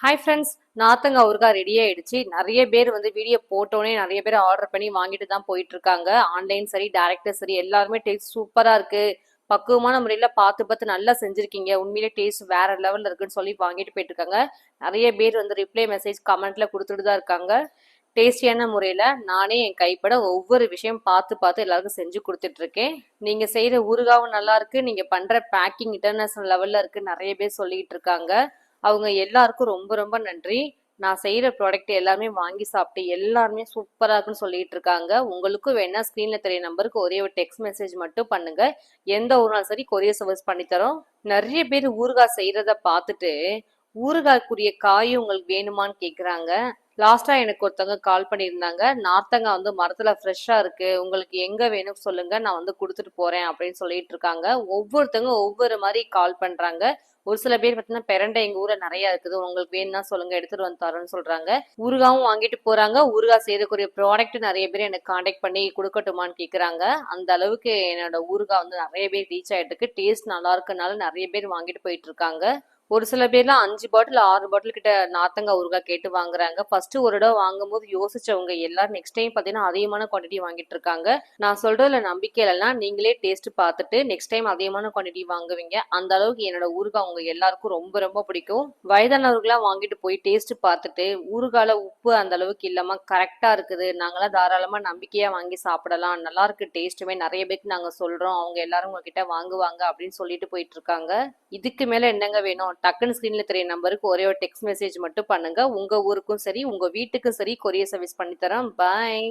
Hi friends நாத்தங்க ஊருக்கா ready ஆயிடுச்சு. நிறைய பேர் வந்து வீடியோ போட்டோன்னே நிறைய பேர் ஆர்டர் பண்ணி வாங்கிட்டு தான் போயிட்டு இருக்காங்க ஆன்லைன் சரி டேரக்டர் சரி எல்லாருமே டேஸ்ட் சூப்பராக இருக்கு. பக்குவமான முறையில் பார்த்து பார்த்து நல்லா செஞ்சுருக்கீங்க. உண்மையிலே டேஸ்ட் வேற லெவலில் இருக்குன்னு சொல்லி வாங்கிட்டு போயிட்டு இருக்காங்க நிறைய பேர் வந்து ரிப்ளை மெசேஜ் கமெண்ட்ல கொடுத்துட்டு தான் இருக்காங்க. டேஸ்டியான முறையில் நானே என் கைப்பட ஒவ்வொரு விஷயம் பார்த்து பார்த்து எல்லாருக்கும் செஞ்சு கொடுத்துட்ருக்கேன் நீங்கள் செய்கிற ஊறுகாவும் நல்லாயிருக்கு நீங்கள் பண்ணுற பேக்கிங் இன்டர்நேஷ்னல் லெவலில் இருக்குது நிறைய பேர் சொல்லிகிட்டு இருக்காங்க அவங்க எல்லாருக்கும் ரொம்ப ரொம்ப நன்றி. நான் செய்கிற ப்ராடக்ட் எல்லாருமே வாங்கி சாப்பிட்டு எல்லாருமே சூப்பராக இருக்குன்னு சொல்லிட்டு இருக்காங்க. உங்களுக்கும் வேணால் ஸ்க்ரீனில் தெரிய நம்பருக்கு ஒரே ஒரு டெக்ஸ்ட் மெசேஜ் மட்டும் பண்ணுங்க. எந்த ஒரு நாள் சரி கொரியர் சர்வீஸ் பண்ணித்தரோம் நிறைய பேர் ஊறுகாய் செய்கிறத பார்த்துட்டு ஊறுகாய்க்குரிய காயும் உங்களுக்கு வேணுமான்னு கேட்குறாங்க லாஸ்ட்டாக எனக்கு ஒருத்தவங்க கால் பண்ணியிருந்தாங்க. நார்த்தங்காய் வந்து மரத்தில் ஃப்ரெஷ்ஷாக இருக்குது உங்களுக்கு எங்கே வேணும் சொல்லுங்கள் நான் வந்து கொடுத்துட்டு போகிறேன் அப்படின்னு சொல்லிட்டு இருக்காங்க. ஒவ்வொருத்தவங்க ஒவ்வொரு மாதிரி கால் பண்ணுறாங்க ஒரு சில பேர் பார்த்தீங்கன்னா பெரண்டை எங்க ஊர்ல நிறைய இருக்குது. உங்களுக்கு வேணும்னா சொல்லுங்க எடுத்துட்டு வந்து தரோன்னு சொல்றாங்க. ஊருகாவும் வாங்கிட்டு போறாங்க. ஊறுகாய் செய்யக்கூடிய ப்ராடக்ட் நிறைய பேர் எனக்கு காண்டாக்ட் பண்ணி கொடுக்கட்டுமான்னு கேக்குறாங்க. அந்த அளவுக்கு என்னோட ஊருகா வந்து நிறைய பேர் ரீச் ஆயிட்டு இருக்கு டேஸ்ட் நல்லா இருக்கனால நிறைய பேர் வாங்கிட்டு போயிட்டு இருக்காங்க. ஒரு சில பேர்லாம் அஞ்சு பாட்டில் ஆறு பாட்டில் கிட்ட நாத்தங்காய் ஊறுகாய் கேட்டு வாங்குறாங்க. ஃபர்ஸ்ட் ஒரு தடவை வாங்கும்போது யோசிச்சவங்க எல்லாரும் நெக்ஸ்ட் டைம் பார்த்தீங்கன்னா அதிகமான குவான்டிட்டி வாங்கிட்டு இருக்காங்க. நான் சொல்றதுல நம்பிக்கை இல்லைன்னா நீங்களே டேஸ்ட் பார்த்துட்டு நெக்ஸ்ட் டைம் அதிகமான குவான்டிட்டி வாங்குவீங்க. அந்த அளவுக்கு என்னோட ஊறுகாய் உங்க எல்லாருக்கும் ரொம்ப ரொம்ப பிடிக்கும். வயதானவர்களாம் வாங்கிட்டு போய் டேஸ்ட் பார்த்துட்டு ஊறுகால உப்பு அந்த அளவுக்கு இல்லாம கரெக்டா இருக்குது. நாங்களாம் தாராளமா நம்பிக்கையா வாங்கி சாப்பிடலாம். நல்லா இருக்கு டேஸ்ட்டுமே நிறைய பேருக்கு நாங்க சொல்றோம். அவங்க எல்லாரும் உங்ககிட்ட வாங்குவாங்க அப்படின்னு சொல்லிட்டு போயிட்டு இருக்காங்க. இதுக்கு மேல என்னங்க வேணும்? டக்குன்னு ஸ்க்ரீன்ல தெரிய நம்பருக்கு ஒரே ஒரு டெக்ஸ்ட் மெசேஜ் மட்டும் பண்ணுங்க. உங்க ஊருக்கும் சரி உங்க வீட்டுக்கும் சரி கொரியர் சர்வீஸ் பண்ணி தரேன். பாய்